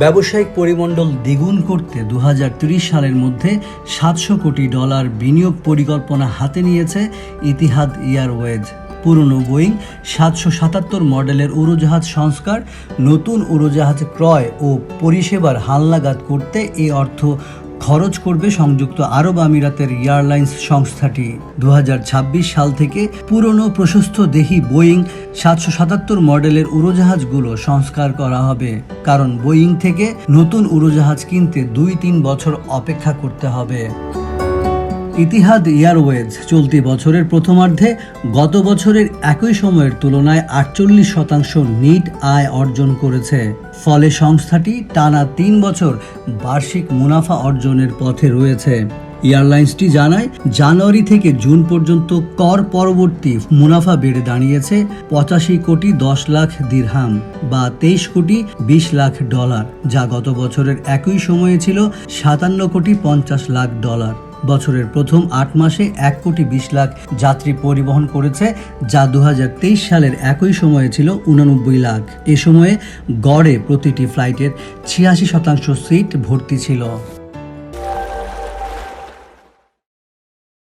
ব্যবসায়িক পরিমণ্ডল দ্বিগুণ করতে দু সালের মধ্যে সাতশো কোটি ডলার বিনিয়োগ পরিকল্পনা হাতে নিয়েছে ইতিহাদ এয়ারওয়েজ। পুরনো বোয়িং সাতশো সাতাত্তর মডেলের উড়োজাহাজ সংস্কার, নতুন উড়োজাহাজ ক্রয় ও পরিষেবার হালনাগাদ করতে এই অর্থ খরচ করবে সংযুক্ত আরব আমিরাতের এয়ারলাইন্স সংস্থাটি। দু হাজার ছাব্বিশ সাল থেকে পুরনো প্রশস্ত দেহি বোয়িং সাতশো সাতাত্তর মডেলের উড়োজাহাজগুলো সংস্কার করা হবে। কারণ বোয়িং থেকে নতুন উড়োজাহাজ কিনতে দুই তিন বছর অপেক্ষা করতে হবে। ইতিহাদ এয়ারওয়েজ চলতি বছরের প্রথমার্ধে গত বছরের একই সময়ের তুলনায় আটচল্লিশ শতাংশ নিট আয় অর্জন করেছে। ফলে সংস্থাটি টানা তিন বছর বার্ষিক মুনাফা অর্জনের পথে রয়েছে। এয়ারলাইন্সটি জানায়, জানুয়ারি থেকে জুন পর্যন্ত কর পরবর্তী মুনাফা বেড়ে দাঁড়িয়েছে পঁচাশি কোটি দশ লাখ দিরহাম বা তেইশ কোটি বিশ লাখ ডলার, যা গত বছরের একই সময়ে ছিল সাতান্ন কোটি পঞ্চাশ লাখ ডলার। বছরের প্রথম আট মাসে এক কোটি বিশ লাখ যাত্রী পরিবহন করেছে, যা দু হাজার তেইশ সালের একই সময়ে ছিল উনানব্বই লাখ। এ সময়ে গড়ে প্রতিটি ফ্লাইটের ছিয়াশি শতাংশ সিট ভর্তি ছিল।